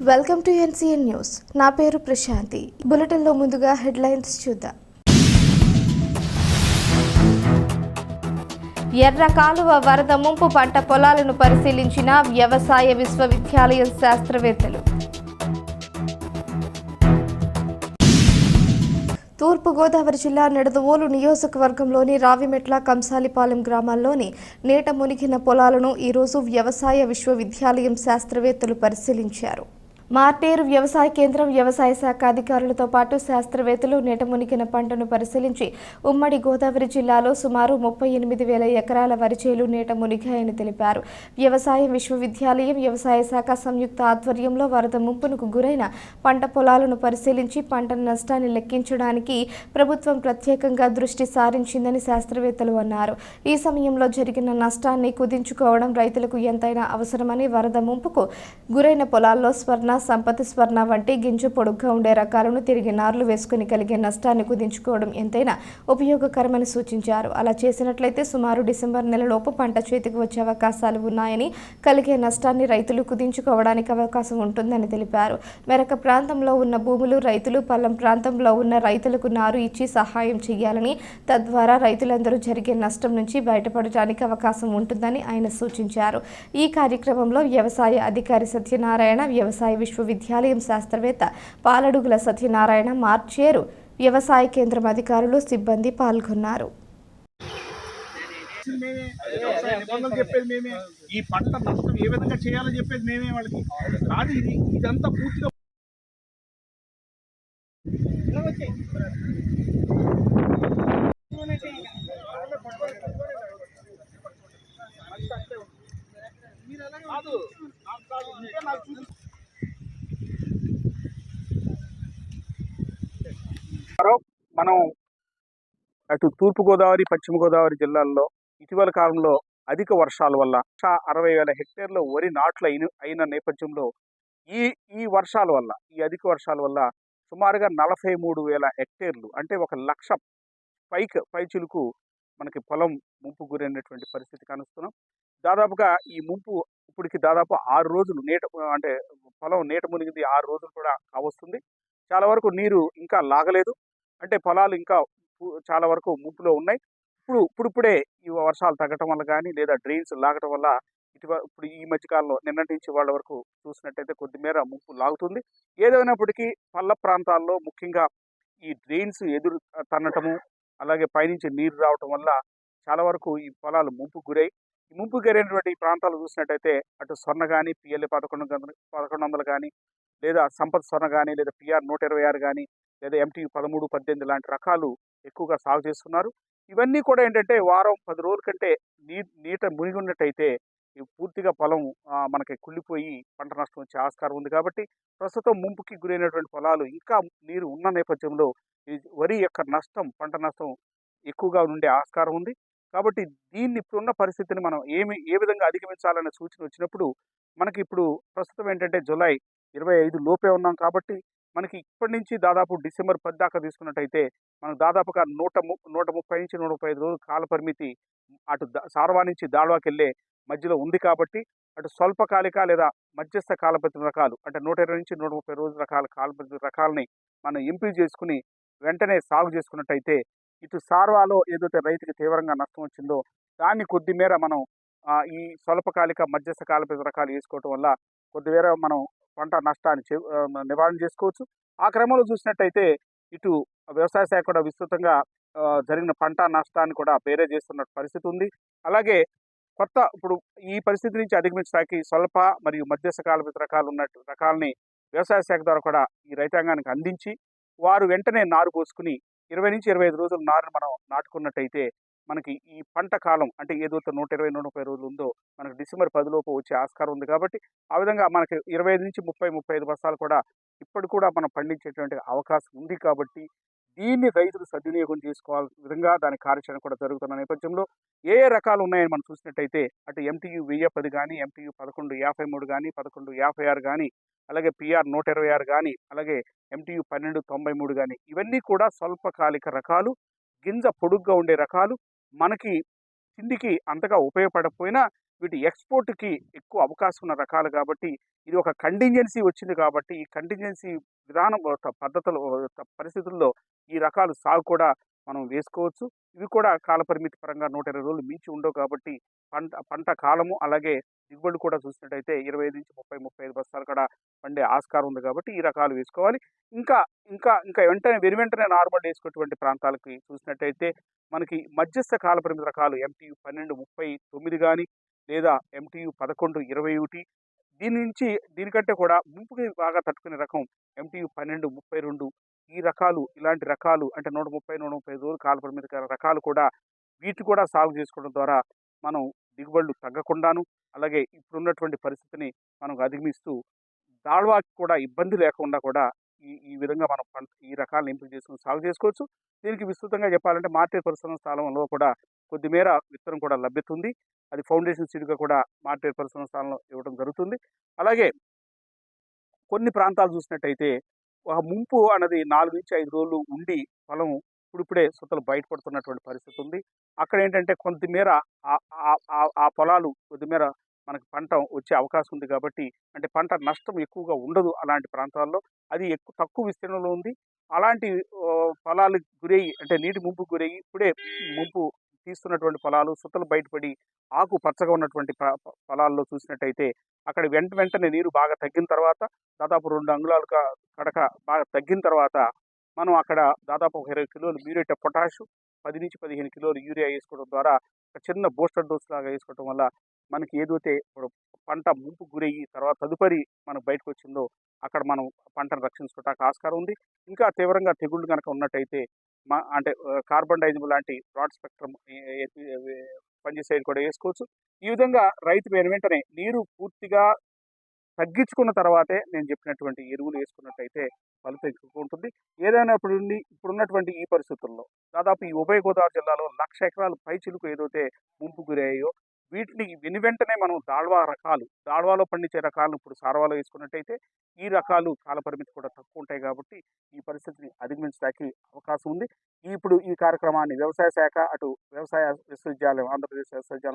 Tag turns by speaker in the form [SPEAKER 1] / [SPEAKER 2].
[SPEAKER 1] Welcome to NCN news. నా పేరు ప్రశాంతి. బులెటిన్లో ముందుగా హెడ్లైన్స్ చూద్దాం. ఎర్ర కాలువ వరద ముంపు పంట పొలాలను పరిశీలించిన వ్యవసాయ విశ్వవిద్యాలయం శాస్త్రవేత్తలు. తూర్పుగోదావరి జిల్లా నిడదవోలు నియోజకవర్గంలోని రావిమెట్ల కంసాలిపాలెం గ్రామాల్లోని నీట మునిగిన పొలాలను ఈరోజు వ్యవసాయ విశ్వవిద్యాలయం శాస్త్రవేత్తలు పరిశీలించారు. మార్టేరు వ్యవసాయ కేంద్రం వ్యవసాయ శాఖ అధికారులతో పాటు శాస్త్రవేత్తలు నీట మునిగిన పంటను పరిశీలించి ఉమ్మడి గోదావరి జిల్లాలో సుమారు ముప్పై ఎనిమిది వేల ఎకరాల వరి చేలు నీట మునిగాయని తెలిపారు. వ్యవసాయ విశ్వవిద్యాలయం వ్యవసాయ శాఖ సంయుక్త ఆధ్వర్యంలో వరద ముంపునకు గురైన పంట పొలాలను పరిశీలించి పంట నష్టాన్ని లెక్కించడానికి ప్రభుత్వం ప్రత్యేకంగా దృష్టి సారించిందని శాస్త్రవేత్తలు అన్నారు. ఈ సమయంలో జరిగిన నష్టాన్ని కుదించుకోవడం రైతులకు ఎంతైనా అవసరమని వరద ముంపుకు గురైన పొలాల్లో స్వర్ణ సంపత్ స్వర్ణ వంటి గింజ పొడుగ్గా ఉండే రకాలను తిరిగి నార్లు వేసుకుని కలిగే నష్టాన్ని కుదించుకోవడం ఎంతైనా ఉపయోగకరమని సూచించారు. అలా చేసినట్లయితే సుమారు డిసెంబర్ నెలలోపు పంట చేతికి వచ్చే అవకాశాలు ఉన్నాయని కలిగే నష్టాన్ని రైతులు కుదించుకోవడానికి అవకాశం ఉంటుందని తెలిపారు. మెరక ప్రాంతంలో ఉన్న భూములు రైతులు పల్లం ప్రాంతంలో ఉన్న రైతులకు నారు ఇచ్చి సహాయం చేయాలని తద్వారా రైతులందరూ జరిగే నష్టం నుంచి బయటపడటానికి అవకాశం ఉంటుందని ఆయన సూచించారు. ఈ కార్యక్రమంలో వ్యవసాయ అధికారి సత్యనారాయణ వ్యవసాయ విశ్వవిద్యాలయం శాస్త్రవేత్త పాలడుగుల సత్యనారాయణ మార్చేరు వ్యవసాయ కేంద్రం అధికారులు సిబ్బంది పాల్గొన్నారు.
[SPEAKER 2] చెప్పేది మేమే. ఈ పంట నష్టం ఏ విధంగా చేయాలో చెప్పేది మేమే వాళ్ళకి. కాదు ఇది ఇదంతా పూర్తిగా మనం అటు తూర్పుగోదావరి పశ్చిమ గోదావరి జిల్లాల్లో ఇటీవల కాలంలో అధిక వర్షాల వల్ల అరవై వేల హెక్టేర్ల వరి నాట్లు అయిన అయిన నేపథ్యంలో ఈ ఈ వర్షాల వల్ల ఈ అధిక వర్షాల వల్ల సుమారుగా నలభై మూడు వేల హెక్టేర్లు అంటే ఒక లక్ష పైకి పైచులకు మనకి పొలం ముంపు గురైనటువంటి పరిస్థితి కనుస్తున్నాం. దాదాపుగా ఈ ముంపు ఇప్పటికి దాదాపు ఆరు రోజులు నీట అంటే పొలం నీట మునిగింది ఆరు రోజులు కూడా కావస్తుంది. చాలా వరకు నీరు ఇంకా లాగలేదు. అంటే పొలాలు ఇంకా చాలా వరకు ముంపులో ఉన్నాయి. ఇప్పుడు ఇప్పుడిప్పుడే ఈ వర్షాలు తగ్గటం వల్ల కానీ లేదా డ్రైన్స్ లాగటం వల్ల ఇటీవల ఇప్పుడు ఈ మధ్య కాలంలో నిన్నటి నుంచి వాళ్ళ వరకు చూసినట్టయితే కొద్దిమేర ముంపు లాగుతుంది. ఏదైనప్పటికీ పల్ల ప్రాంతాల్లో ముఖ్యంగా ఈ డ్రైన్స్ ఎదురు తన్నటము అలాగే పైనుంచి నీరు రావటం వల్ల చాలా వరకు ఈ పొలాలు ముంపు గురై ఈ ముంపు గురైనటువంటి ఈ ప్రాంతాలు చూసినట్టయితే అటు స్వర్ణ కానీ పిఎల్ఏ పదకొండు పదకొండు వందలు కానీ లేదా సంపద స్వర్ణ కానీ లేదా పిఆర్ నూట ఇరవై ఆరు కానీ లేదా ఎంటీ పదమూడు పద్దెనిమిది లాంటి రకాలు ఎక్కువగా సాగు చేస్తున్నారు. ఇవన్నీ కూడా ఏంటంటే వారం పది రోజుల కంటే నీ నీట మునిగి ఉన్నట్టయితే ఈ పూర్తిగా పొలం మనకి కుళ్ళిపోయి పంట నష్టం వచ్చే ఆస్కారం ఉంది కాబట్టి ప్రస్తుతం ముంపుకి గురైనటువంటి పొలాలు ఇంకా నీరు ఉన్న నేపథ్యంలో ఈ వరి యొక్క నష్టం పంట నష్టం ఎక్కువగా ఉండే ఆస్కారం ఉంది. కాబట్టి దీన్ని ఇప్పుడున్న పరిస్థితిని మనం ఏమి ఏ విధంగా అధిగమించాలనే సూచన వచ్చినప్పుడు మనకి ఇప్పుడు ప్రస్తుతం ఏంటంటే జూలై ఇరవై ఐదు లోపే ఉన్నాం కాబట్టి మనకి ఇప్పటి నుంచి దాదాపు డిసెంబర్ పది దాకా తీసుకున్నట్టయితే మనకు దాదాపుగా నూట ము నూట ముప్పై నుంచి నూట ముప్పై ఐదు రోజులు కాల పరిమితి అటు సార్వా నుంచి దాడువాకి వెళ్ళే మధ్యలో ఉంది కాబట్టి అటు స్వల్పకాలిక లేదా మధ్యస్థ కాలపరిమితి రకాలు అంటే నూట ఇరవై నుంచి నూట ముప్పై రోజుల రకాల కాలపరిమితి రకాలని మనం ఎంపిక చేసుకుని వెంటనే సాగు చేసుకున్నట్టయితే ఇటు సార్వాలో ఏదైతే రైతుకి తీవ్రంగా నష్టం వచ్చిందో దాన్ని కొద్ది మేర మనం ఈ స్వల్పకాలిక మధ్యస్థ కాలపరిమితి రకాలు వేసుకోవటం వల్ల కొద్దిమేర మనం పంట నష్టాన్ని చే- నివారణ చేసుకోవచ్చు. ఆ క్రమంలో చూసినట్టయితే ఇటు వ్యవసాయ శాఖ కూడా విస్తృతంగా జరిగిన పంట నష్టాన్ని కూడా వేరే చేస్తున్న పరిస్థితి ఉంది. అలాగే కొత్త ఇప్పుడు ఈ పరిస్థితి నుంచి అధిగమించడానికి స్వల్ప మరియు మధ్యస్థకాల రకాలు ఉన్నట్టు రకాలని వ్యవసాయ శాఖ ద్వారా కూడా ఈ రైతాంగానికి అందించి వారు వెంటనే నారు పోసుకుని ఇరవై నుంచి ఇరవై ఐదు రోజులు నారును మనం నాటుకున్నట్టయితే మనకి ఈ పంట కాలం అంటే ఏదైతే నూట ఇరవై నూట ముప్పై రోజులు ఉందో మనకి డిసెంబర్ పదిలోపు వచ్చే ఆస్కారం ఉంది కాబట్టి ఆ విధంగా మనకి ఇరవై ఐదు నుంచి ముప్పై ముప్పై ఐదు బస్తాలు కూడా ఇప్పుడు కూడా మనం పండించేటువంటి అవకాశం ఉంది కాబట్టి దీన్ని రైతులు సద్వినియోగం చేసుకోవాల్సిన విధంగా దాని కార్యాచరణ కూడా జరుగుతున్న నేపథ్యంలో ఏ ఏ రకాలు ఉన్నాయని మనం చూసినట్టయితే అటు ఎంటీయూ వెయ్యి పది కానీ ఎంటీయూ పదకొండు యాభై మూడు కానీ పదకొండు యాభై ఆరు కానీ అలాగే పిఆర్ నూట ఇరవై ఆరు కానీ అలాగే ఎంటీయూ పన్నెండు తొంభై మూడు కానీ ఇవన్నీ కూడా స్వల్పకాలిక రకాలు గింజ పొడుగ్గా ఉండే రకాలు మనకి తిండికి అంతగా ఉపయోగపడకపోయినా వీటి ఎక్స్పోర్ట్కి ఎక్కువ అవకాశం ఉన్న రకాలు కాబట్టి ఇది ఒక కంటింజెన్సీ వచ్చింది కాబట్టి ఈ కంటింజెన్సీ విధానం ఒక పద్ధతులు పరిస్థితుల్లో ఈ రకాలు సాగు కూడా మనం వేసుకోవచ్చు. ఇవి కూడా కాలపరిమితి పరంగా నూట ఇరవై రోజులు మించి ఉండవు కాబట్టి పంట పంట కాలము అలాగే దిగుబడి కూడా చూసినట్టయితే ఇరవై ఐదు నుంచి ముప్పై ముప్పై ఐదు బస్తాలు కూడా పండే ఆస్కారం ఉంది కాబట్టి ఈ రకాలు వేసుకోవాలి. ఇంకా ఇంకా ఇంకా వెంటనే వెను వెంటనే నార్మల్ వేసుకున్నటువంటి ప్రాంతాలకి చూసినట్టయితే మనకి మధ్యస్థ కాలపరిమితి రకాలు ఎంటీయు పన్నెండు ముప్పై తొమ్మిది కానీ లేదా ఎంటీయు పదకొండు ఇరవై ఒకటి దీని నుంచి దీనికంటే కూడా ముంపుకి బాగా తట్టుకునే రకం ఎంటీయు పన్నెండు ముప్పై రెండు ఈ రకాలు ఇలాంటి రకాలు అంటే నూట ముప్పై నూట ముప్పై రోజులు కాలపరిమితి గల రకాలు కూడా వీటి కూడా సాగు చేసుకోవడం ద్వారా మనం దిగుబడులు తగ్గకుండాను అలాగే ఇప్పుడున్నటువంటి పరిస్థితిని మనం అధిగమిస్తూ దాళ్వాకి కూడా ఇబ్బంది లేకుండా కూడా ఈ ఈ విధంగా మనం పంట ఈ రకాలను ఎంపిక చేసుకుని సాగు చేసుకోవచ్చు. దీనికి విస్తృతంగా చెప్పాలంటే మార్కెట్ పరిశ్రమ స్థలంలో కూడా కొద్దిమేర విత్తనం కూడా లభ్యత ఉంది అది ఫౌండేషన్ సీడ్గా కూడా మార్కెట్ పరిశ్రమ స్థానంలో ఇవ్వడం జరుగుతుంది. అలాగే కొన్ని ప్రాంతాలు చూసినట్టయితే ఆ ముంపు అన్నది నాలుగు నుంచి ఐదు రోజులు ఉండి పొలం ఇప్పుడిప్పుడే సుతలు బయటపడుతున్నటువంటి పరిస్థితి ఉంది. అక్కడ ఏంటంటే కొంతమేర ఆ- ఆ- పొలాలు కొద్దిమేర మనకు పంట వచ్చే అవకాశం ఉంది కాబట్టి అంటే పంట నష్టం ఎక్కువగా ఉండదు అలాంటి ప్రాంతాల్లో. అది ఎక్కువ తక్కువ విస్తీర్ణంలో ఉంది. అలాంటి ఆ, పొలాలు గురయ్యి అంటే నీటి ముంపు గురయ్యి ఇప్పుడే ముంపు తీస్తున్నటువంటి పొలాలు సుతలు బయటపడి ఆకు పచ్చగా ఉన్నటువంటి ప- పొలాల్లో చూసినట్టయితే అక్కడ వెంట వెంటనే నీరు బాగా తగ్గిన తర్వాత దాదాపు రెండు అంగుళాలు కడక బాగా తగ్గిన తర్వాత మనం అక్కడ దాదాపు ఒక ఇరవై కిలోలు మ్యూరేట్ పొటాషు పది నుంచి పదిహేను కిలోలు యూరియా వేసుకోవడం ద్వారా ఒక చిన్న బూస్టర్ డోస్ లాగా వేసుకోవడం వల్ల మనకి ఏదైతే ఇప్పుడు పంట ముంపు గురయ్యి తర్వాత తదుపరి మనకు బయటకు వచ్చిందో అక్కడ మనం పంటను రక్షించుకోవడానికి ఆస్కారం ఉంది. ఇంకా తీవ్రంగా తెగుళ్ళు కనుక ఉన్నట్టయితే మా అంటే కార్బన్ డైజబుల్ లాంటి బ్రాడ్ స్పెక్ట్రమ్ పనిచేసేది కూడా వేసుకోవచ్చు. ఈ విధంగా రైతు వెను వెంటనే నీరు పూర్తిగా తగ్గించుకున్న తర్వాతే నేను చెప్పినటువంటి ఎరువులు వేసుకున్నట్టయితే ఫలితం ఎక్కువ ఉంటుంది. ఏదైనా ఇప్పుడు ఇప్పుడున్నటువంటి ఈ పరిస్థితుల్లో దాదాపు ఈ ఉభయ గోదావరి జిల్లాలో లక్ష ఎకరాలు పై చిలుకు ఏదైతే ముంపు గురయ్యాయో వీటిని వెను వెంటనే మనం దాళ్వా రకాలు దాళ్వాలో పండించే రకాలను ఇప్పుడు సారవాలో వేసుకున్నట్టయితే ఈ రకాలు కాలపరిమితి కూడా తక్కువ ఉంటాయి కాబట్టి ఈ పరిస్థితిని అధిగమించడానికి అవకాశం ఉంది. ఇప్పుడు ఈ కార్యక్రమాన్ని వ్యవసాయ శాఖ అటు వ్యవసాయ విశ్వవిద్యాలయం ఆంధ్రప్రదేశ్ విశ్వవిద్యాలయం